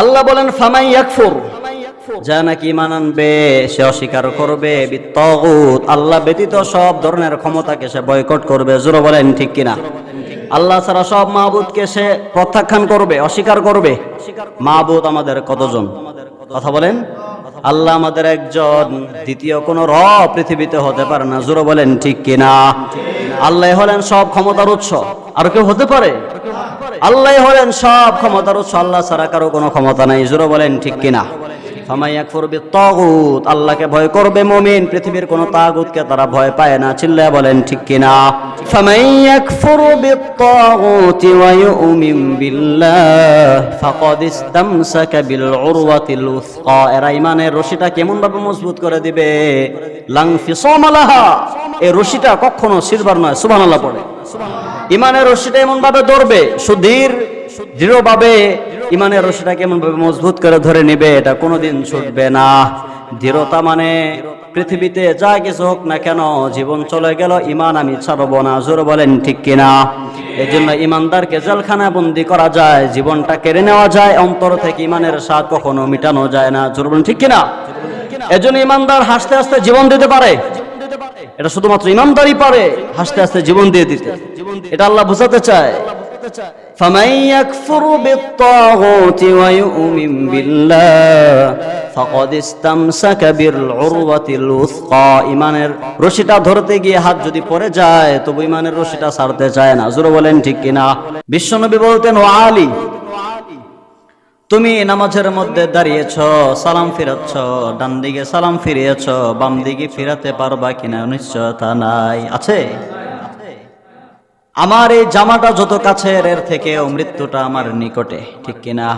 আল্লাহ বলেন ফামাই ইয়াকফুর। যা নাকি মানানবে আনবে সে অস্বীকার করবে বিত্তগুত। আল্লাহ ব্যতীত সব ধরনের ক্ষমতাকে সে বয়কট করবে। জোরো বলেন ঠিক কিনা? আল্লাহ ছাড়া সব মাহবুদকে সে প্রত্যাখ্যান করবে অস্বীকার করবে। মাহবুদ আমাদের কতজন? কথা বলেন। আল্লাহ আমাদের একজন দ্বিতীয় কোন র পৃথিবীতে হতে পারে না। জোরে বলেন, ঠিক কিনা? আল্লাহ হলেন সব ক্ষমতার উৎস। আর কেউ হতে পারে? আল্লাহ হলেন সব ক্ষমতার উৎস। আল্লাহ ছাড়া কারও কোনো ক্ষমতা নাই। জোরে বলেন, ঠিক কিনা? আল্লাহকে ভয় করবে মুমিন। পৃথিবীর কোনো তাগুতকে তারা ভয় পায় না, চিল্লায় বলেন, ঠিক কিনা? এরা ইমানের রশিটা কেমন ভাবে মজবুত করে দিবে? লাং এই রশিটা কখনো সিরবার নয় পড়ে। ইমানের রশিটা এমন ভাবে ধরবে সুধীর দৃঢ়ভাবে ইমানের রশিটা কেমন ভাবে মজবুত করে ধরে নেবে, এটা কোনোদিন ছুটবে না। দৃঢ়তা মানে পৃথিবীতে যা কিছু হোক না কেন, জীবন চলে গেল, ইমান আমি ছাড়বো না। জোর বলেন ঠিক কিনা? এই জন্য ইমানদারকে জেলখানা বন্দি করা যায়, জীবনটা কেড়ে নেওয়া যায়, অন্তর থেকে ইমানের স্বাদ কখনো মিটানো যায় না। জোর বলেন ঠিক কিনা? এজন্য ইমানদার হাসতে হাসতে জীবন দিতে পারে। এটা শুধুমাত্র ইমানদারই পারে হাসতে হাসতে জীবন দিয়ে দিতে। এটা আল্লাহ বুঝাতে চায়। فمن يكفر بالطاغوت ويؤمن بالله فقد استمسك بالعروة الوثقى ইমানের রশিটা ধরতে গিয়ে হাত যদি পড়ে যায় তবু ইমানের রশিটা ছাড়তে চায় না জোরে বলেন ঠিক কিনা বিশ্বনবী বলতেন ও আলী তুমি নামাজের মধ্যে দাঁড়িয়েছ সালাম ফিরাচ্ছ ডান দিকে সালাম ফিরিয়েছ বাম দিকে ফিরাতে পারবা কিনা নিশ্চয়তা নাই আছে আমার এই জামাটা যত কাছের এর থেকেও মৃত্যুটা আমার নিকটে, ঠিক কিনা?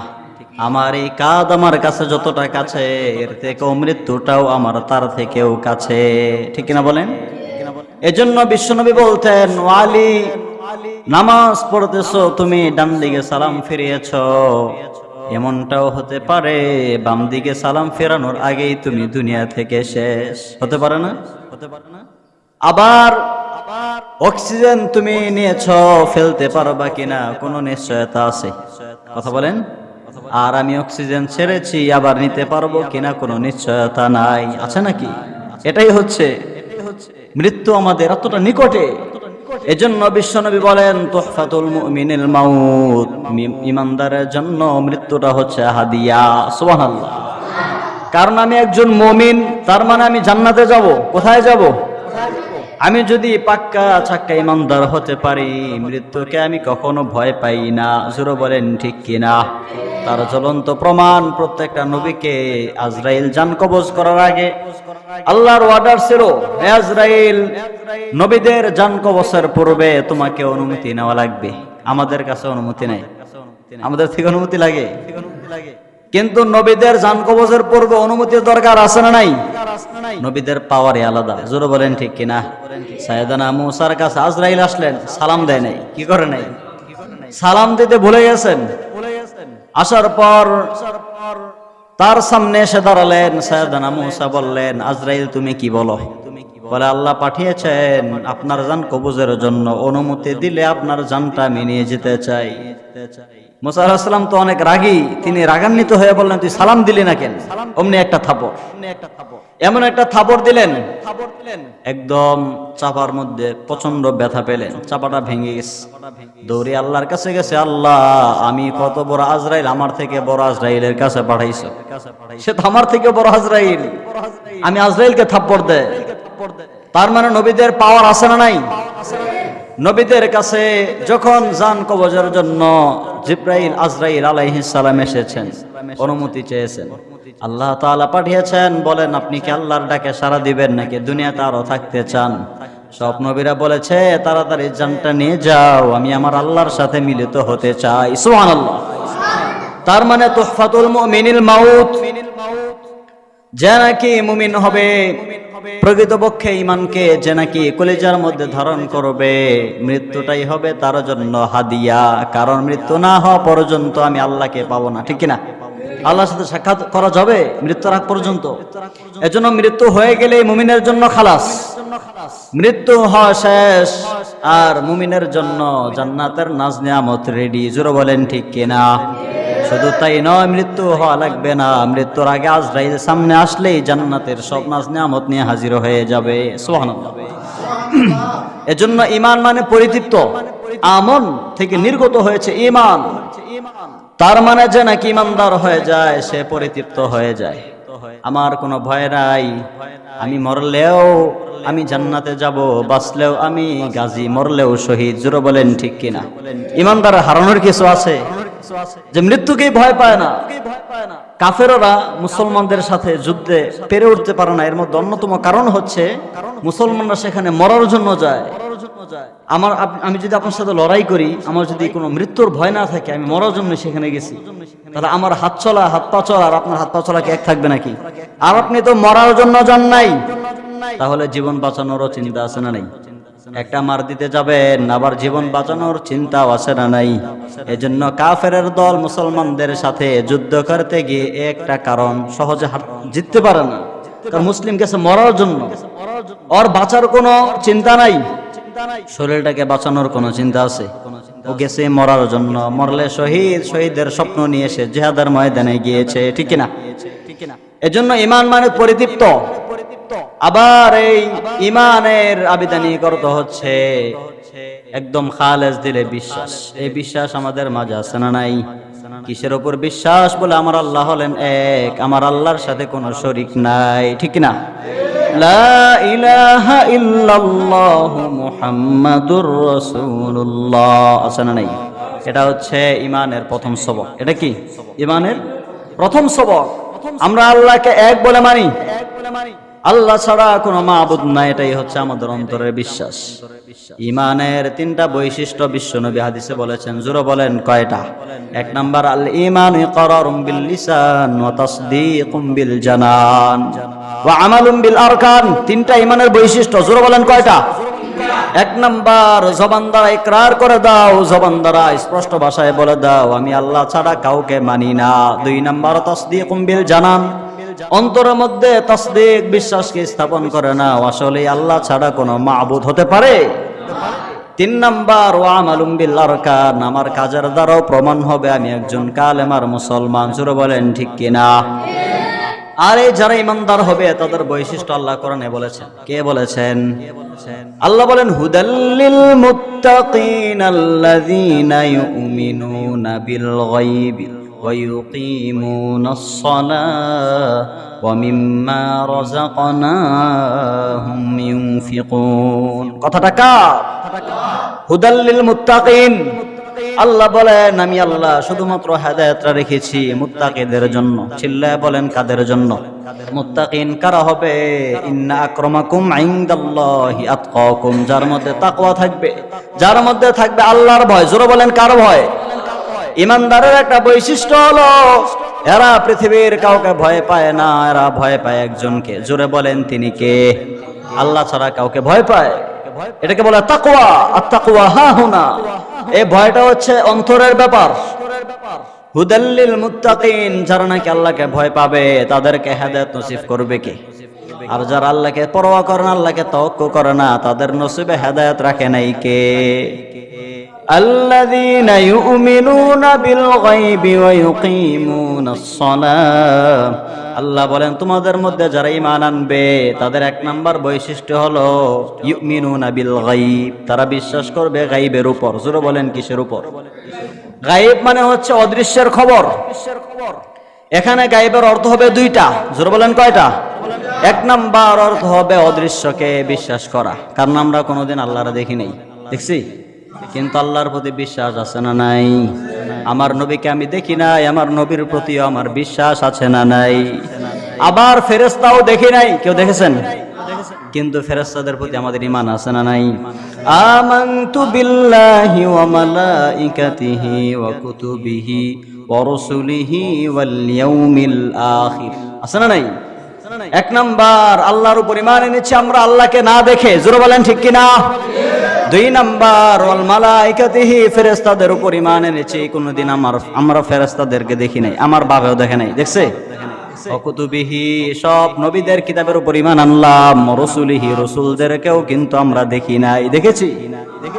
আমার এই কাদ আমার কাছে যতটা কাছে, এর থেকেও মৃত্যুটাও আমার তার থেকেও কাছে, ঠিক কিনা বলেন? এজন্য বিশ্বনবী বলতেন, ওয়ালি, নামাজ পড়তেছো, তুমি ডান দিকে সালাম ফিরিয়েছ। এমনটাও হতে পারে, বাম দিকে সালাম ফেরানোর আগেই তুমি দুনিয়া থেকে শেষ। হতে পারে না হতে পারে না? আবার অক্সিজেন তুমি নিয়েছ, ফেলতে পারবা কিনা কোনো নিশ্চয়তা আছে? কথা বলেন। আর আমি অক্সিজেন ছেড়েছি, আবার নিতে পারব কিনা কোনো নিশ্চয়তা নাই। আছে নাকি? এটাই হচ্ছে মৃত্যু আমাদের এতটা নিকটে। এজন্য বিশ্বনবী বলেন, তোহফাতুল মুমিনিল মাউত। ইমানদারের জন্য মৃত্যুটা হচ্ছে হাদিয়া। সুবহানাল্লাহ। কারণ আমি একজন মমিন, তার মানে আমি জান্নাতে যাব। কোথায় যাব? আমি যদি পাক্কা ছাক্কা ইমানদার হতে পারি, মৃত্যুকে আমি কখনো ভয় পাই না। জোরো বলেন ঠিক কিনা? তার জ্বলন্ত প্রমাণ প্রত্যেকটা নবীকে আজরাইল জান কবজ করার আগে। আল্লাহর অর্ডার ছিল আজরাইল, নবীদের জান কবজের পূর্বে তোমাকে অনুমতি নেওয়া লাগবে। আমাদের কাছে অনুমতি নেই। আমাদের থেকে অনুমতি লাগে। কিন্তু নবীদের জান কবজের পূর্বে অনুমতির দরকার আছে না নাই? নবীদের পাওয়ারই আলাদা। জোরে বলেন ঠিক কিনা? সাইদানা মুসার কাছে আজরাইল আসলেন সালাম দেয় নাই। কি করে নাই? সালাম দিতে ভুলে গেছেন? আসার পর তার সামনে এসে দাঁড়ালেন সাইদানা মুসা বললেন আজরাইল তুমি কি বলো? বলে আল্লাহ পাঠিয়েছেন আপনার জান কবুজের জন্য। অনুমতি দিলে আপনার জানটা আমি নিয়ে যেতে চাই। মুসা আলাহিসাল্লাম তো অনেক রাগী। তিনি রাগান্বিত হয়ে বললেন তুই সালাম দিলি না কেন? অমনি একটা থাপড়। এমন একটা থাপড় দিলেন। একদম চাপার মধ্যে প্রচণ্ড ব্যথা পেলেন। চাপাটা ভেঙে গেছে। দৌড়ে আল্লাহর কাছে গেছে আল্লাহ আমি কত বড় আজরাইল আমার থেকে বড় আজরাইলের কাছে পাঠাইছো। সে তো আমার থেকে বড় আজরাইল। আমি আজরাইলকে থাপ্পড় দে। তার মানে নবীদের পাওয়ার আছে না নাই? নবীদের কাছে যখন জান কবজের জন্য জিব্রাইল আজরাইল আলাইহিস সালাম এসেছেন অনুমতি চেয়েছেন। আল্লাহ তাআলা পাঠিয়েছেন, বলেন, আপনি কি আল্লাহর ডাকে সাড়া দিবেন নাকি দুনিয়াতে আরও থাকতে চান? সব নবীরা বলেছে, তাড়াতাড়ি জানটা নিয়ে যাও, আমি আমার আল্লাহর সাথে মিলিত হতে চাই। সুবহানাল্লাহ। তার মানে তুহফাতুল মুমিনিল মাউত, যে নাকি মুমিন হবে, প্রকৃতপক্ষে ইমানকে যে নাকি কলিজার মধ্যে ধারণ করবে, মৃত্যুটাই হবে তার জন্য হাদিয়া। কারণ মৃত্যু না হওয়া পর্যন্ত আমি আল্লাহকে পাবো না, ঠিক কিনা? আল্লাহর সাথে সাক্ষাৎ করা যাবে মৃত্যুর আগ পর্যন্ত। এজন্য মৃত্যু হয়ে গেলে মুমিনের জন্য খালাস। মৃত্যু হওয়া শেষ, আর মুমিনের জন্য জান্নাতের নাজ নিয়ামত রেডি জোরে বলেন ঠিক কিনা? শুধু তাই নয়, মৃত্যু হওয়া লাগবে না। মৃত্যুর আগে আজরাইল সামনে আসলেই জান্নাতের সব নাজ নিয়ামত নিয়ে হাজির হয়ে যাবে। সুবহানাল্লাহ। এজন্য ইমান মানে পরিতৃপ্ত। আমন থেকে নির্গত হয়েছে ইমান তার মানে যে নাকি ইমানদার হয়ে যায়, সে পরিতৃপ্ত হয়ে যায়। আমার কোনো ভয় নাই। আমি মরলেও আমি জান্নাতে যাব, বাঁচলেও আমি গাজী, মরলেও শহীদ। জোরে বলেন ঠিক কিনা? ইমানদার হারানোর কিছু আছে? যে মৃত্যুকেই ভয় পায় না। কাফেররা মুসলমানদের সাথে যুদ্ধে পেরে উঠতে পারে না। এর মধ্যে অন্যতম কারণ হচ্ছে মুসলমানরা সেখানে মরার জন্য যায়। আমার আমি যদি আপনার সাথে লড়াই করি, আমার যদি কোনো মৃত্যুর ভয় না থাকে, আমি মরার জন্য সেখানে গেছি। তাহলে আমার হাত চলা, হাত পা চলা আর আপনার হাত পা চলা এক থাকবে নাকি? আর আপনি তো মরার জন্য যান নাই। তাহলে জীবন বাঁচানোরও চিন্তা আছে না নাই? একটা মার দিতে যাবেন, আবার জীবন বাঁচানোর চিন্তাও আছে না নাই? এজন্য কাফের দল মুসলমানদের সাথে যুদ্ধ করতে গিয়ে একটা কারণ সহজে জিততে পারে না। কারণ মুসলিম গেছে মরার জন্য। ওর বাঁচার কোনো চিন্তা নাই। শরীরটাকে বাঁচানোর কোনো চিন্তা আছে? ও গেছে মরার জন্য। মরলে শহীদ শহীদের স্বপ্ন নিয়ে এসে জেহাদার ময়দানে গিয়েছে। ঠিক না এজন্য ইমান মানে পরিতৃপ্ত। আবার এই ইমানের আবেদনী করতে হচ্ছে। একদম খালেজ দিলে বিশ্বাস। এই বিশ্বাস আমাদের মাঝে আছে না নাই? কিসের ওপর বিশ্বাস বলে? আমার আল্লাহ হলেন এক। আমার আল্লাহর সাথে কোনো শরিক নাই। ঠিক না লা ইলাহা এটা হচ্ছে ইমানের প্রথম সবক। এটা কি? ইমানের প্রথম সবক। আমরা আল্লাহকে এক বলে মানি এক বলে মানি? আল্লাহ ছাড়া কোনো মাবুদ নাই, এটাই হচ্ছে আমাদের অন্তরের বিশ্বাস। ইমানের তিনটা বৈশিষ্ট্য বিশ্ব নবী হাদিসে বলেছেন, জুরো বলেন কয়টা? এক নাম্বার আল ইমান ইকরারুম বিল লিসান ওয়া তাসদীকুম বিল জানান ওয়া আমালুম বিল আরকান তিনটা ইমানের বৈশিষ্ট্য, জুরো বলেন কয়টা? এক নাম্বার, জবান দ্বারা ইকরার করে দাও, জবান দ্বারা স্পষ্ট ভাষায় বলে দাও, আমি আল্লাহ ছাড়া কাউকে মানি না। দুই নাম্বার, তসদিকুম বিল জানান অন্তরের মধ্যে তসদিক বিশ্বাসকে স্থাপন করে না। আসলে আল্লাহ ছাড়া কোনো মাবুদ হতে পারে? তিন নাম্বার ও আমালুম বিল আরকান। আমার কাজের দ্বারাও প্রমাণ হবে আমি একজন কালেমার মুসলমান। সুরে বলেন, ঠিক কিনা আর এই যারা ইমানদার হবে, তাদের বৈশিষ্ট্য আল্লাহ কোরআনে বলেছেন। কে বলেছেন? আল্লাহ বলেন হুদাল্লিল মুত্তাকিন আল্লাযীনা ইউমিনুনা বিল গায়বি। সালাহ ওয়া মিম্মা রাযাকনাহুম ইউনফিকুন কথাটা কার? হুদাল্লিল মুত্তাকিন। আল্লাহ বলেন আমি আল্লাহ শুধুমাত্র হেদায়তরা রেখেছি মুত্তাকিদের জন্য চিল্লায় বলেন কাদের জন্য? মুত্তাকিন কারা হবে? ইন্না আক্রমাকুম ইনদাল্লাহি আতকাকুম। যার মধ্যে তাকওয়া থাকবে যার মধ্যে থাকবে আল্লাহর ভয়। জোরে বলেন কার ভয়? ইমানদারের একটা বৈশিষ্ট্য হলো, এরা পৃথিবীর কাউকে ভয় পায় না, এরা ভয় পায় একজনকে। জোরে বলেন তিনি কে? আল্লাহ ছাড়া কাউকে ভয় পায়। এটাকে বলে তাকওয়া। আর তাকওয়া হা হুনা। এই ভয়টা হচ্ছে অন্তরের ব্যাপার। হুদাল্লিল মুত্তাকিন, যারা নাকি আল্লাহকে ভয় পাবে, তাদেরকে হেদায়েত নসিব করবে কে? আর যারা আল্লাহকে পরোয়া করে না, আল্লাহকে তওয়াক্কু করে না, তাদের নসিবে হেদায়েত রাখে নাই কে? الذين يؤمنون بالغيب ويقيمون الصلاة আল্লাহ বলেন তোমাদের মধ্যে যারা ইমান আনবে তাদের এক নাম্বার বৈশিষ্ট্য হলো ইউমিনুনা বিল গাইব তারা বিশ্বাস করবে গাইবের উপর জোরে বলেন কিসের উপর গাইব মানে হচ্ছে অদৃশ্যের খবর এখানে গাইবের অর্থ হবে দুইটা জোরে বলেন কয়টা এক নাম্বার অর্থ হবে অদৃশ্যকে বিশ্বাস করা কারণ আমরা কোনোদিন আল্লাহরা দেখি নাই দেখছি কিন্তু আল্লাহর প্রতি বিশ্বাস আছে না নাই? আমার নবীকে আমি দেখি নাই, আমার নবীর প্রতিও আমার বিশ্বাস আছে না নাই? আবার ফেরেস্তাও দেখি নাই, কেউ দেখেছেন? কিন্তু ফেরেস্তাদের প্রতি আমাদের ইমান আছে না নাই? আমানতু বিল্লাহি ওয়া মালাইকাতিহি ওয়া কুতুবিহি ওয়া রাসূলিহি ওয়াল ইয়াউমিল আখির। আছে না নাই? এক নাম্বার, আল্লাহর উপর ইমান এনেছি, আমরা আল্লাহকে না দেখে। জোরে বলেন ঠিক কিনা? দুই নাম্বার, ওয়াল মালাইকাতিহি, ফেরেশতাদের উপর ঈমান এনেছি। কোনদিন আমার, আমরা ফেরেশতাদেরকে দেখি নাই, আমার বাবাও দেখে নাই। দেখছে? অকুতুবিহি, সব নবীদের কিতাবের উপর ঈমান আনলাম, রসুলিহি, রসুলদেরকেও কিন্তু আমরা দেখি নাই। দেখেছি?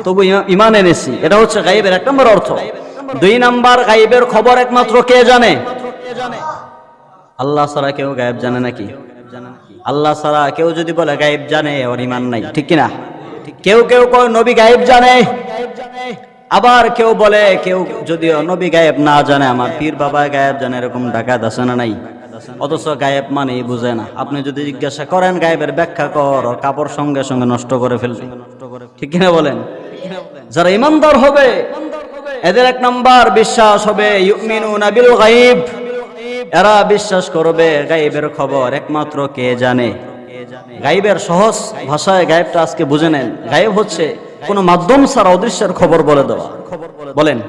তবু ইমান এনেছি। এটা হচ্ছে গায়েবের এক নম্বর অর্থ। দুই নাম্বার, গাইবের খবর একমাত্র কে জানে? আল্লাহ ছাড়া কেউ গায়েব জানে নাকি? আল্লাহ ছাড়া কেউ যদি বলে গায়েব জানে, ওর ইমান নাই। ঠিক কিনা? কেউ কেউ কয়, নবী গায়েব জানে। আবার কেউ বলে, কেউ যদিও নবী গায়েব না জানে, আমার পীর বাবা গায়েব জানে, এরকম ডাকাত আছে না নাই? অথচ গায়েব মানে বুঝে না। আপনি যদি জিজ্ঞাসা করেন, গায়েবের ব্যাখ্যা কর কাপড় সঙ্গে সঙ্গে নষ্ট করে ফেলবে। ঠিক কিনা বলেন? যারা ইমানদার হবে, এদের এক নম্বর বিশ্বাস হবে, ইউমিনুনা বিল গায়ব। এরা বিশ্বাস করবে গাইবের খবর, একমাত্র কে জানে? গাইবের সহজ ভাষায় গায়েবটা আজকে বুঝে নেন। গায়েব হচ্ছে কোন মাধ্যম ছাড়া অদৃশ্যের খবর বলে দেওয়া। বলেন,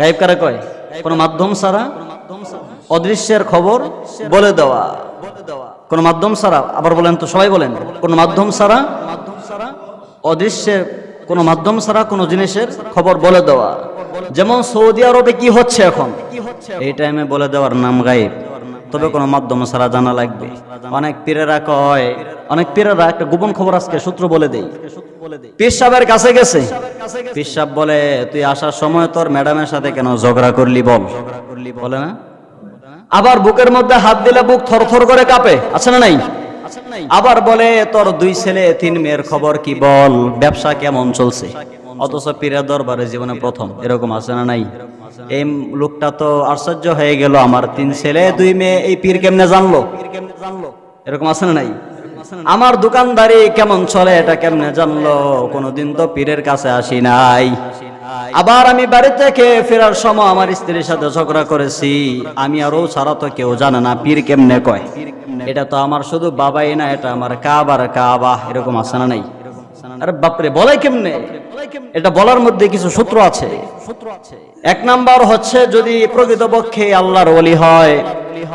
গায়েব কারা কয়? কোন মাধ্যম ছাড়া অদৃশ্যের খবর বলে দেওয়া। কোন মাধ্যম ছাড়া, আবার বলেন তো সবাই বলেন, কোন মাধ্যম ছাড়া অদৃশ্যের কোন মাধ্যম ছাড়া কোন জিনিসের খবর বলে দেওয়া। যেমন সৌদি আরবে কি হচ্ছে এখন? এই টাইমে বলে দেওয়ার নাম গায়েব। তবে কোনো মাধ্যম ছাড়া জানা লাগবে। অনেক পীরেরা কয়, অনেক পীরেরা একটা গোপন খবর আজকে সূত্র বলে দেই পীর সাহেবের কাছে গেছে। পীর বলে, তুই আসার সময় তোর ম্যাডামের সাথে কেন ঝগড়া করলি বল? বলে না? আবার বুকের মধ্যে হাত দিলে বুক থরথর করে কাঁপে। আছে না নাই? আবার বলে, তোর দুই ছেলে, তিন মেয়ের খবর কি বল? ব্যবসা কেমন চলছে? অথচ পীরের দরবারে জীবনে প্রথম, এরকম আছে না নাই? এই লোকটা তো আশ্চর্য হয়ে গেল, আমার তিন ছেলে, দুই মেয়ে, এই পীর কেমনে জানলো? এরকম আছে না নাই? আমার দোকানদারি কেমন চলে, এটা কেমনে জানলো? কোনোদিন তো পীরের কাছে আসি নাই। আবার আমি বাড়ি থেকে ফেরার সময় আমার স্ত্রীর সাথে ঝগড়া করেছি। আমি আরও ছাড়া তো কেউ জানে না, পীর কেমনে কয়? এটা তো আমার শুধু বাবাই না, এটা আমার কাবার কাবা, এরকম আছে না নাই? আরে বাপরে বলে কেমনে? এটা বলার মধ্যে কিছু সূত্র আছে। এক নাম্বার হচ্ছে, যদি প্রকৃতপক্ষে আল্লাহর ওলি হয়,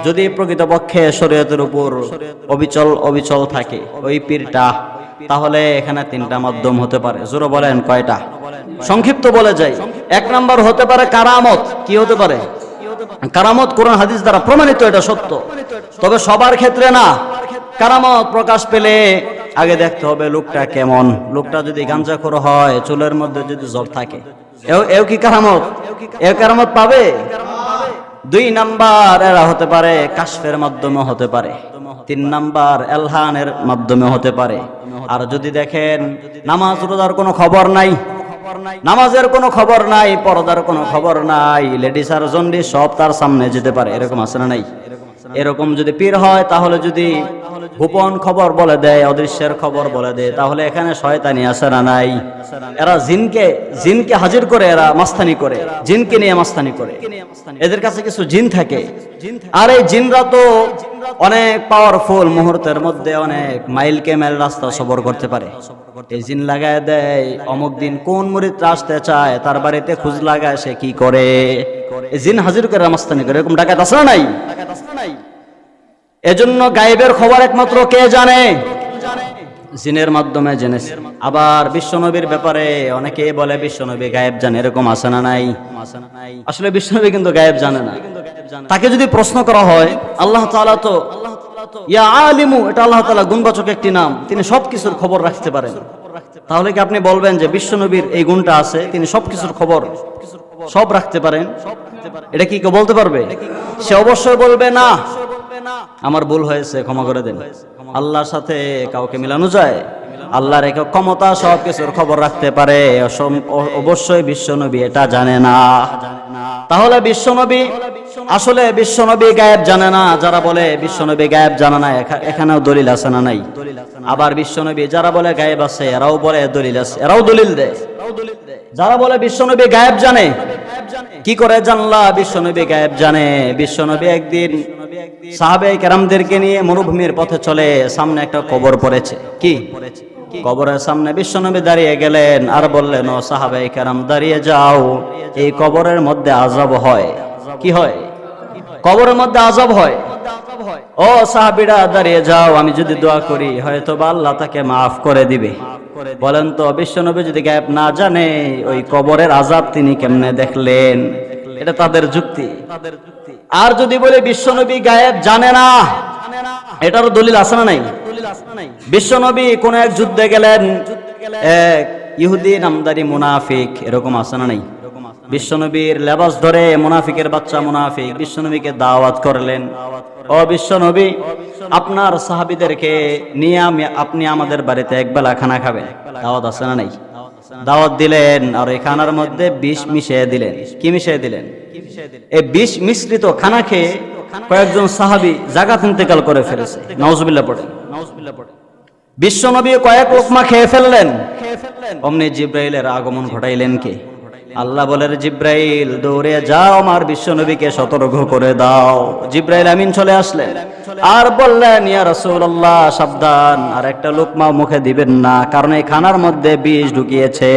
যদি প্রকৃতপক্ষে শরীয়তের উপর অবিচল অবিচল থাকে, ওই পীরটা তাহলে এখানে তিনটা মাধ্যম হতে পারে। জোরো বলেন কয়টা? সংক্ষিপ্ত বলে যাই। এক নাম্বার হতে পারে কারামত। কি হতে পারে? কারামত কোরআন হাদিস দ্বারা প্রমাণিত, এটা সত্য। তবে সবার ক্ষেত্রে না। কারামত প্রকাশ পেলে আগে দেখতে হবে লোকটা কেমন। লোকটা যদি গাঞ্জাখোর হয়, চুলের মধ্যে যদি জল থাকে। এও কি কারামত? এও কারামত পাবে? দুই নাম্বার এরা হতে পারে কাশফের মাধ্যমে হতে পারে। তিন নাম্বার এলহানের মাধ্যমে হতে পারে। আর যদি দেখেন, নামাজ রোজার কোনো খবর নাই, নামাজের কোনো খবর নাই, পর্দার কোনো খবর নাই, লেডিস আর জন্ডি সব তার সামনে যেতে পারে, এরকম না নাই? এরকম যদি পীর হয়, তাহলে যদি গোপন খবর বলে দেয়, অদৃশ্যের খবর বলে দেয়, তাহলে এখানে শয়তানি আছে না নাই। এরা জিনকে জিনকে হাজির করে, এরা মাস্তানি করে, জিনকে নিয়ে মাস্তানি করে। এদের কাছে কিছু জিন থাকে। আর এই জিনরা তো অনেক পাওয়ারফুল মুহূর্তের মধ্যে অনেক মাইলকে মাইল রাস্তা সবর করতে পারে। এই জিন লাগায় দেয়, অমুক দিন কোন মুরিদ আসতে চায়, তার বাড়িতে খুঁজ লাগায় সে কি করে? এই জিন হাজির করে, মাস্তানি করে, এরকম ডাকাত না নাই। এজন্য গায়েবের খবর একমাত্র কে জানে? জিনের মাধ্যমে জেনেছে। আবার বিশ্বনবীর ব্যাপারে অনেকে বলে, বিশ্বনবী গায়েব জানে এরকম আছে না নাই? আসলে বিশ্বনবী কিন্তু গায়েব জানে না। তাকে যদি প্রশ্ন করা হয়, আল্লাহ তাআলা তো ইয়া আলিমু, এটা আল্লাহ তাআলা গুণবাচক একটি নাম, তিনি সবকিছুর খবর রাখতে পারেন। তাহলে কি আপনি বলবেন যে বিশ্বনবীর এই গুণটা আছে, তিনি সবকিছুর খবর সব রাখতে পারেন? এটা কি কেউ বলতে পারবে? সে অবশ্যই বলবে না। আমার ভুল হয়েছে, ক্ষমা করে দেন। আল্লাহর সাথে কাউকে মিলানো যায়? আল্লাহর এক ক্ষমতা সব কিছুর খবর রাখতে পারে। অবশ্যই বিশ্বনবী এটা জানে না। তাহলে বিশ্বনবী আসলে বিশ্বনবী গায়েব জানে না। যারা বলে বিশ্বনবী গায়েব জানে না এখানেও দলিল আছে না নাই? আবার বিশ্বনবী যারা বলে গায়েব আছে, এরাও বলে দলিল আছে। এরাও দলিল দেয়। যারা বলে বিশ্বনবী গায়েব জানে, কি করে জানলা বিশ্বনবী গায়েব জানে? বিশ্বনবী একদিন সাহাবে নিয়ে মরুভূমির পথে চলে, সামনে একটা কবর পড়েছে। কি? কবরের সামনে বিশ্বনবী দাঁড়িয়ে গেলেন আর বললেন, ও দাঁড়িয়ে যাও। এই কবরের মধ্যে আজব হয়। কি হয়? কবরের মধ্যে আজব হয়? ও সাহাবিরা, দাঁড়িয়ে যাও, আমি যদি দোয়া করি হয়তো বা আল্লাহ তাকে মাফ করে দিবে। বলেন তো, বিশ্বনবী যদি গায়েব না জানে, ওই কবরের আজাব তিনি কেমনে দেখলেন? এটা তাদের যুক্তি। আর যদি বলে বিশ্বনবী গায়েব, জানে না। এটারও দলিল আছে না নাই? বিশ্বনবী কোন এক যুদ্ধে গেলেন এক ইহুদি নামদারি মুনাফিক, এরকম আছে না নাই? বিশ্বনবীর লেবাস ধরে মুনাফিকের বাচ্চা মুনাফিক, বিশ্বনবীকে দাওয়াত করলেন। ও বিশ্বনবী, আপনার সাহাবিদেরকে নিয়ে আমি আপনি আমাদের বাড়িতে একবেলা খানা খাবেন। দাওয়াত আছে না নাই? দাওয়াত দিলেন আর এই খানার মধ্যে বিষ মিশিয়ে দিলেন। কি মিশিয়ে দিলেন? এই বিষ মিশ্রিত খানা খেয়ে কয়েকজন সাহাবি জাগাত ইন্তেকাল করে ফেলেছে। নওজবিল্লা পড়ে নওজবিল্লা পড়ে বিশ্বনবী কয়েক লোকমা খেয়ে ফেললেন। অমনি জিব্রাইলের আগমন ঘটাইলেন কে? আল্লাহ বলেন, জিব্রাইল, দৌড়ে যাও আমার বিশ্বনবীকে সতর্ক করে দাও। জিব্রাইল আমিন চলে আসলেন। আর বললেন, ইয়া রাসূলুল্লাহ, সাবধান। আর একটা লোকমা মুখে দিবেন না, কারণ এই খানার মধ্যে বিষ ঢুকিয়েছে।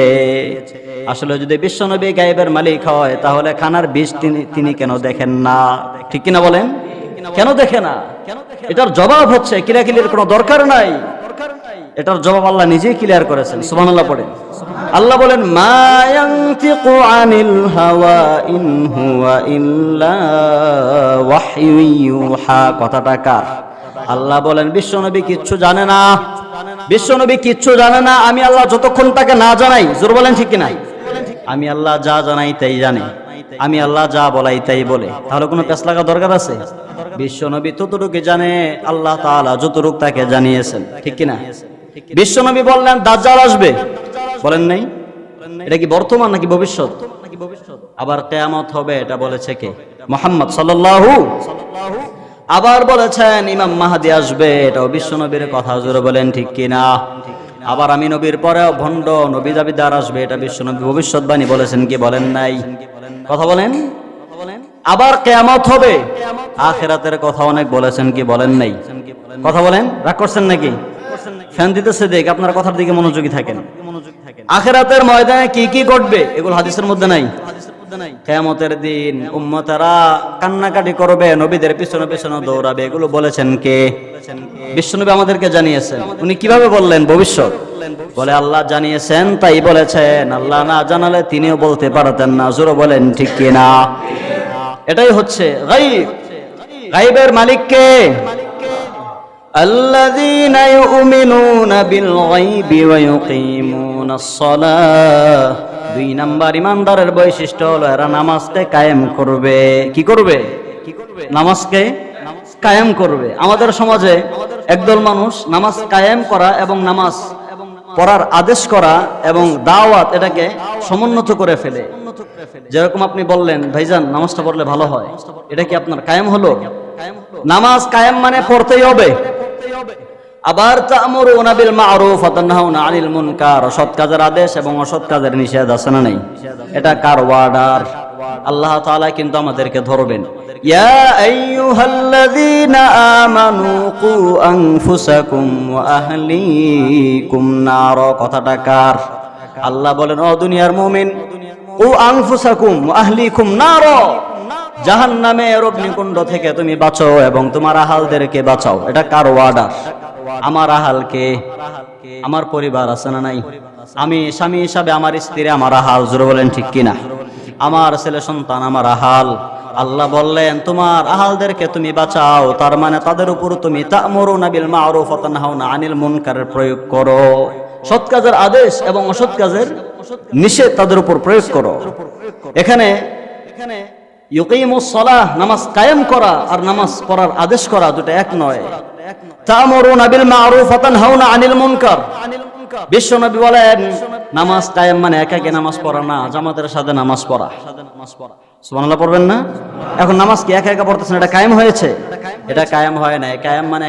আসলে যদি বিশ্বনবী গায়েবের মালিক হয়, তাহলে খানার বিষ তিনি তিনি কেন দেখেন না? ঠিক কিনা বলেন? কেন দেখে না? এটার জবাব হচ্ছে, কিলাকিলির কোনো দরকার নাই। এটার জবাব আল্লাহ নিজেই ক্লিয়ার করেছেন, সুবহানাল্লাহ পড়েন আল্লাহ বলেন আনিল ইন ইল্লা কথাটা কার? আল্লাহ বলেন, বিশ্বনবী কিচ্ছু জানে না। বিশ্বনবী কিচ্ছু জানে না। আমি আল্লাহ যতক্ষণ তাকে না জানাই, জোর বলেন ঠিক কি নাই? আমি আল্লাহ যা জানাই তাই জানে। আমি আল্লাহ যা বলাই তাই বলে। তাহলে কোনো পেশ লাগা দরকার আছে? বিশ্বনবী ততটুকু জানে, আল্লাহ তাআলা যতটুকু তাকে জানিয়েছেন, ঠিক কি না? বিশ্বনবী বললেন, দাজ্জাল আসবে। বলেন নাই? এটা কি বর্তমান নাকি ভবিষ্যৎ? আবার কেয়ামত হবে, এটা বলেছে কে? মোহাম্মদ সাল্লাল্লাহু আবার বলেছেন, ইমাম মাহাদি আসবে। এটাও বিশ্বনবীর কথা, জোরে বলেন, ঠিক কিনা? আবার আমি নবীর পরেও ভণ্ড নবী দাবিদার আসবে, এটা বিশ্বনবী ভবিষ্যৎবাণী বলেছেন কি? বলেন নাই। কথা বলেন? আবার কেয়ামত হবে। আখেরাতের কথা অনেক বলেছেন কি? বলেন নাই। কথা বলেন? রাগ করছেন নাকি? ফ্যান দিতেছে দেখ আপনার কথার দিকে মনোযোগী থাকেন। আখেরাতের ময়দানে কি কি ঘটবে? এগুলো হাদিসের মধ্যে নাই। কেয়ামতের দিন উম্মতারা কান্নাকাটি করবে নবীদের পিছনে পিছনে দৌড়াবে এগুলো বলেছেন কে? বিশ্বনবী আমাদেরকে জানিয়েছেন। উনি কীভাবে বললেন ভবিষ্যৎ? বলে আল্লাহ জানিয়েছেন তাই বলেছেন। আল্লাহ না জানালে তিনিও বলতে পারতেন না। জোরো বলেন ঠিক কিনা? এটাই হচ্ছে গাইব গাইবের মালিক কে? الذين يؤمنون بالغيب ويقيمون الصلاة দুই নাম্বার ইমানদারের বৈশিষ্ট্য হলো এরা নামাজকে কায়েম করবে কি করবে নামাজকে কায়েম করবে আমাদের সমাজে একদল মানুষ নামাজ কায়েম করা এবং নামাজ পড়ার আদেশ করা এবং দাওয়াত এটাকে সমুন্নত করে ফেলে যেরকম আপনি বললেন ভাইজান নামাজটা পড়লে ভালো হয় এটা কি আপনার কায়েম হলো নামাজ কায়েম মানে পড়তেই হবে আবার তা'মুরুনা বিল মা'রুফ ওয়া তানহাউনা আনিল মুনকার। সৎ কাজের আদেশ এবং অসৎ কাজের নিষেধ আছে না নাই? এটা কার ওয়ার্ডার আল্লাহ তাআলা কিন্তু আমাদেরকে ধরবেন। ইয়া আইয়ুহাল্লাযীনা আমানু কু আনফুসাকুম ওয়া আহলিকুম নার। কথাটা কার? আল্লাহ বলেন, ও দুনিয়ার মুমিন ও আনফুসাকুম আহলিকুম নার। জাহান নামে অগ্নিকুণ্ড থেকে তুমি বাঁচো এবং তোমার আহালদেরকে বাঁচাও। এটা কার ওয়ার্ডার আমার আহালকে আমার পরিবার আছে না নাই? আমি স্বামী হিসাবে আমার স্ত্রী আমার আহাল জোরে বলেন ঠিক কিনা? আমার ছেলে সন্তান আমার আহাল। আল্লাহ বললেন তোমার আহালদেরকে তুমি বাঁচাও তার মানে তাদের উপর তুমি তা'মুরুনা বিল মা'রুফ ওয়া তানহাউনা আনিল মুনকারের প্রয়োগ করো। সৎ কাজের আদেশ এবং অসৎ কাজের নিষেধ তাদের উপর প্রয়োগ করো। এখানে এখানে ইউকিমুস সালাহ নামাজ কায়েম করা আর নামাজ পড়ার আদেশ করা দুটো এক নয়। বিল মা'রুফ আনিল মুনকার। বলেন, নামাজ মানে নামাজ পড়া না, জামাতের সাথে নামাজ পড়া। সুবহানাল্লাহ পড়বেন না? এখন নামাজ কি একা একা পড়তেছেন? এটা কায়েম হয়েছে? এটা কায়েম হয় না কায়েম মানে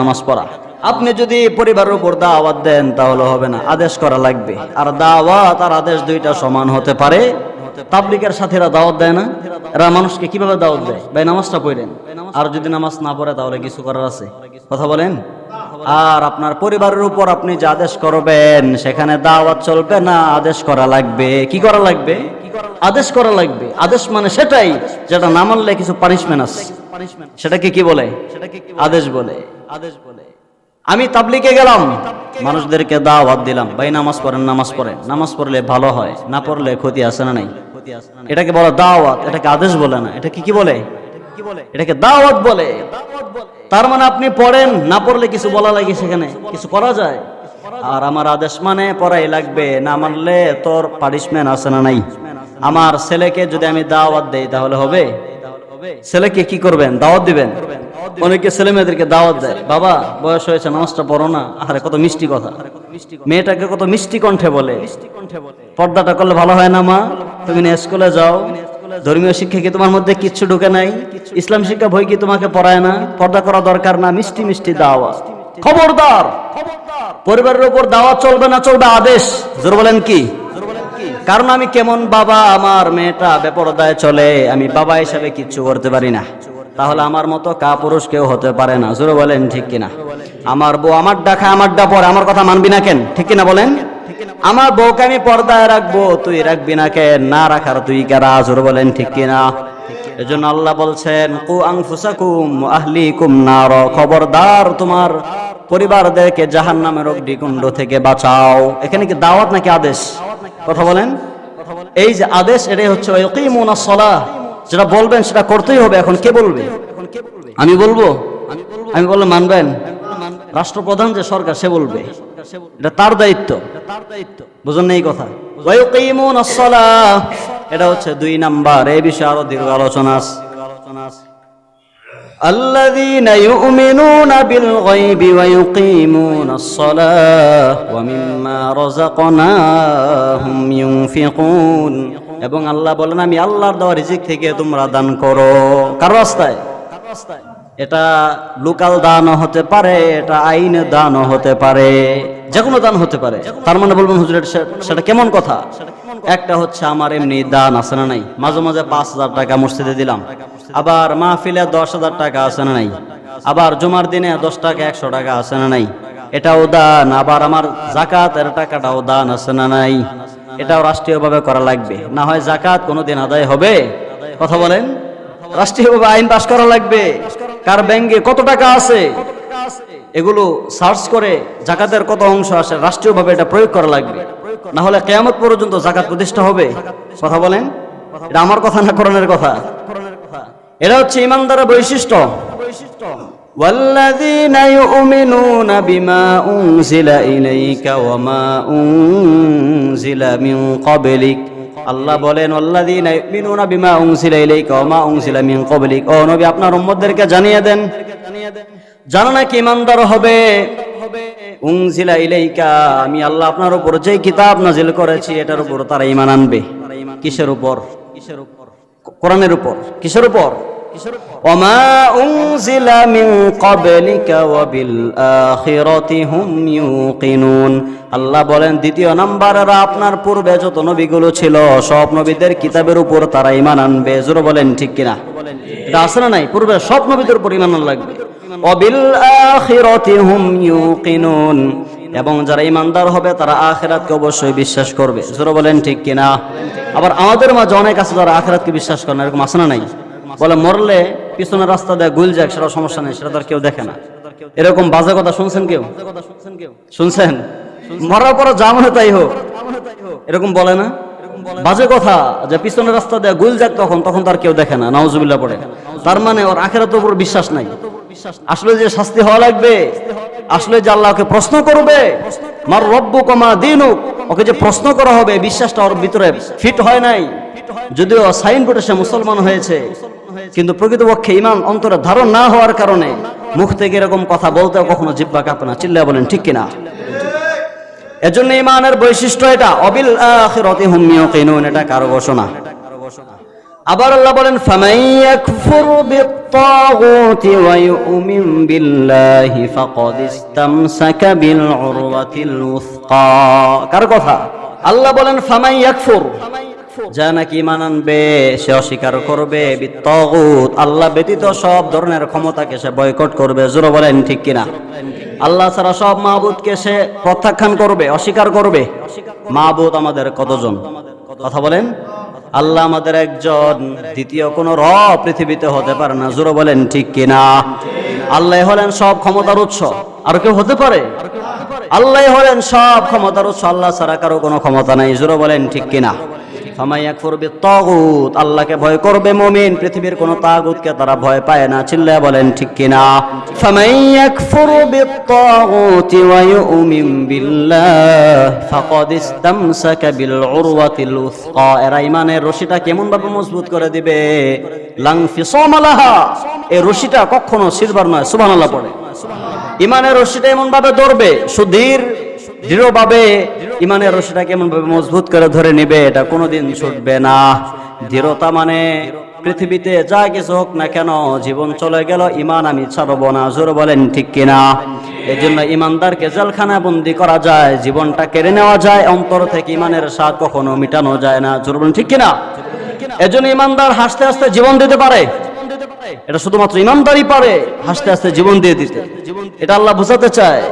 নামাজ পড়া। আপনি যদি পরিবারের উপর দাওয়াত দেন, তাহলে হবে না। আদেশ করা লাগবে। আর দাওয়াত আর আদেশ দুইটা সমান হতে পারে। তাবলিকের সাথে এরা দাওয়াত দেয় না? এরা মানুষকে কীভাবে দাওয়াত দেয়? ভাই, নামাজটা পড়েন। আর যদি নামাজ না পড়ে, তাহলে কিছু করার আছে? কথা বলেন? আর আপনার পরিবারের উপর আপনি যে আদেশ করবেন, সেখানে দাওয়াত চলবে না, আদেশ করা লাগবে। কি করা লাগবে? আদেশ করা লাগবে। আদেশ মানে সেটাই যেটা না মানলে কিছু পানিশমেন্ট আছে। সেটাকে কি বলে? আদেশ বলে। আদেশ বলে আমি তাবলিকে গেলাম। মানুষদেরকে দাওয়াত দিলাম। ভাই, নামাজ পড়েন নামাজ পড়েন। নামাজ পড়লে ভালো হয়, না পড়লে ক্ষতি আছে না নাই? এটাকে বলা দাওয়াত। এটাকে আদেশ বলে না। এটা কি কি বলে? এটাকে দাওয়াত বলে। তার মানে আপনি পড়েন, না পড়লে কিছু বলা লাগে সেখানে? কিছু করা যায়? আর আমার আদেশ মানে পড়াই লাগবে, না মানলে তোর পানিশমেন্ট আছে না নাই? আমার ছেলেকে যদি আমি দাওয়াত দেই, তাহলে হবে? ছেলেকে কি করবেন? দাওয়াত দিবেন? অনেকে ছেলে মেয়েদেরকে দাওয়াত দেয়, বাবা, বয়স হয়েছে, নামাজটা পড়ো না। আরে, কত মিষ্টি কথা। মেয়েটাকে কত মিষ্টি কণ্ঠে বলে। পর্দাটা করলে ভালো হয় না, মা? তুমি স্কুলে যাও ধর্মীয় শিক্ষা কি তোমার মধ্যে কিচ্ছু ঢুকে নাই? ইসলাম শিক্ষা বই কি তোমাকে পড়ায় না? পর্দা করা দরকার না? মিষ্টি মিষ্টি দাওয়া খবরদার! পরিবারের উপর দাওয়া চলবে না চলবে আদেশ? জোর বলেন কি? কারণ আমি কেমন বাবা? আমার মেয়েটা বেপরদায় চলে। আমি বাবা হিসাবে কিচ্ছু করতে পারি না। তাহলে আমার মতো কা পুরুষ কেউ হতে পারে না। জোরে বলেন, ঠিক কিনা? আমার বউ আমার ডাকা আমার ডা পরে আমার কথা মানবি না কেন? ঠিক কিনা বলেন? আমার বউকে আমি পর্দায় রাখব, তুই রাখবি না কে? না রাখার তুই কারা জোরে বলেন ঠিক কিনা? এজন্য আল্লাহ বলছেন, কু আনফুসাকুম আহলিকুম নার। খবরদার তোমার পরিবারদেরকে জাহান জাহান্নামের অগ্নিকুণ্ড থেকে বাঁচাও। এখানে কি দাওয়াত নাকি আদেশ? কথা বলেন। এই যে আদেশ, এটাই হচ্ছে সলাহ। যেটা বলবেন, সেটা করতেই হবে। এখন কে বলবে? আমি বলব? আমি বললে মানবেন? রাষ্ট্রপ্রধান যে সরকার, সে বলবে। এটা তার দায়িত্ব। বুঝুন এই কথা। এটা হচ্ছে দুই নাম্বার। এই বিষয়ে আরও দীর্ঘ আলোচনা الذين يؤمنون بالغيب ويقيمون الصلاة ومما رزقناهم ينفقون এবং আল্লাহ বলেন আমি আল্লাহর দেওয়া রিজিক থেকে তোমরা দান করো। কার রাস্তায়? এটা লোকাল দানও হতে পারে এটা আইন দানও হতে পারে যে কোনো দান হতে পারে। তার মানে বলবেন হুজুর সেটা কেমন কথা? একটা হচ্ছে আমার এমনি দান আছে না নাই? মাঝে মাঝে পাঁচ হাজার টাকা মসজিদে দিলাম। আবার মাহফিলে দশ হাজার টাকা আছে না নাই? আবার জুমার দিনে দশ টাকা একশো টাকা আছে না নাই? এটাও দান। আবার আমার জাকাত জাকাতের টাকাটাও দান আছে না নাই? এটাও রাষ্ট্রীয়ভাবে করা লাগবে। না হয় জাকাত কোনোদিন আদায় হবে? কথা বলেন? রাষ্ট্রীয়ভাবে আইন পাশ করা লাগবে? কার ব্যাংকে কত টাকা আছে এগুলো সার্চ করে জাকাতের কত অংশ আসে রাষ্ট্রীয়ভাবে এটা প্রয়োগ করা লাগবে না হলে কেয়ামত পর্যন্ত জাকাত প্রতিষ্ঠা হবে কথা বলেন এটা আমার কথা না করণের কথা এটা হচ্ছে ইমানদারের বৈশিষ্ট্য والذين يؤمنون بما أنزل إليك وما أنزل من قبلك আল্লাহ বলেন ইউমিনুনা বিমা উনজিলা ইলাইকা মা উনজিলা মিন ক্বাবলিক। ও নবী, আপনার উম্মতদেরকে জানিয়ে দেন, জানো নাকি ইমানদার হবে? উনজিলা ইলাইকা, আমি আল্লাহ আপনার উপর যে কিতাব নাজিল করেছি, এটার উপর তারা ইমান আনবে। কিসের উপর? কিসের উপর? কোরআনের উপর। কিসের উপর? وما أنزل من قبلك وبالآخرة هم يوقنون আল্লাহ বলেন দ্বিতীয় নাম্বারেরা আপনার পূর্বে যত নবীগুলো ছিল সব নবীদের কিতাবের উপর তারা ইমান আনবে জোরে বলেন ঠিক কিনা এটা আছে না নাই পূর্বে সব নবীদের উপর ইমান আনা লাগবে অবিল আখিরাতি হুম ইউকিনুন এবং যারা ইমানদার হবে তারা আখেরাতকে অবশ্যই বিশ্বাস করবে জোরে বলেন ঠিক কিনা আবার আমাদের মাঝে অনেক আছে যারা আখেরাতকে বিশ্বাস করে না এরকম আছে না নাই বলে, মরলে পিছনের রাস্তা দেয় গুল যাক সেটা সমস্যা নেই, সেটা তো কেউ দেখে না। এরকম বাজে কথা শুনছেন কেউ? শুনছেন? মরার পর যা মনে তাই হোক। এরকম বলে না? বাজে কথা যে পিছনের রাস্তা দেয় গুল যাক তখন তখন তার কেউ দেখে না, নাউজুবিল্লাহ পড়ে। তার মানে ওর আখেরাতের উপর বিশ্বাস নাই। আসলে যে শাস্তি হওয়া লাগবে, আসলে যে আল্লাহকে প্রশ্ন করবে, মার রব্য কমা দিনুক, ওকে যে প্রশ্ন করা হবে বিশ্বাসটা ওর ভিতরে ফিট হয় নাই। যদিও সাইনবোর্ডে সে মুসলমান হয়েছে কিন্তু প্রকৃতপক্ষে ইমান অন্তরে ধারণ না হওয়ার কারণে মুখ থেকে এরকম কথা বলতেও কখনো জিব্বা কাঁপে না। চিল্লা বলেন, ঠিক কিনা? এজন্য ইমানের বৈশিষ্ট্য এটা, অবিল এটা কারও ঘোষণা। আবার আল্লাহ বলেন কার কথা? আল্লাহ বলেন, ফামাই ইয়াকফুর। যা নাকি ইমান আনবে, সে অস্বীকার করবে। আল্লাহ ব্যতীত সব ধরনের ক্ষমতাকে সে বয়কট করবে। জোরে বলেন ঠিক কিনা? আল্লাহ ছাড়া সব মাহবুদকে সে প্রত্যাখ্যান করবে, অস্বীকার করবে। মাহবুদ আমাদের কতজন? কথা বলেন। আল্লাহ আমাদের একজন, দ্বিতীয় কোন র পৃথিবীতে হতে পারে না। জোরে বলেন ঠিক কিনা? আল্লাহ হলেন সব ক্ষমতার উৎস। আর কেউ হতে পারে? আল্লাহ হলেন সব ক্ষমতার উৎস। আল্লাহ ছাড়া কারও কোনো ক্ষমতা নাই। জোরে বলেন ঠিক কিনা? আল্লাহকে ভয় করবে মুমিন। পৃথিবীর কোন তাগুতকে তারা ভয় পায় না। চিল্লায় বলেন, ঠিক কিনা এরা ইমানের রশিটা কেমন ভাবে মজবুত করে দিবে? রশিটা কখনো সিলভার নয় পড়ে। ইমানের রশিটা এমন ভাবে ধরবে সুধীর দৃঢ়ভাবে ইমানের রশিটা কেমন ভাবে মজবুত করে ধরে নেবে, এটা কোনোদিন ছুটবে না। দৃঢ়তা মানে পৃথিবীতে যা কিছু হোক না কেন, জীবন চলে গেল, ইমান আমি ছাড়ব না। জোর বলেন ঠিক কিনা? এই জন্য ইমানদারকে জেলখানা বন্দি করা যায়, জীবনটা কেড়ে নেওয়া যায়, অন্তর থেকে ইমানের স্বাদ কখনো মিটানো যায় না। জোর বলেন ঠিক কিনা? এজন্য ইমানদার হাসতে হাসতে জীবন দিতে পারে। এটা শুধুমাত্র ইমানদারই পারে হাসতে হাসতে জীবন দিয়ে দিতে। এটা আল্লাহ বোঝাতে চায়।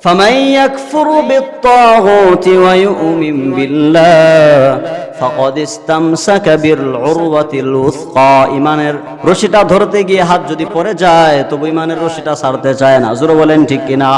فمن يكفر بالطاغوت ويؤمن بالله فقد استمسك بالعروة الوثقى ইমানের রশিটা ধরতে গিয়ে হাত যদি পড়ে যায় তবু ইমানের রশিটা ছাড়তে চায় না জোরে বলেন ঠিক কিনা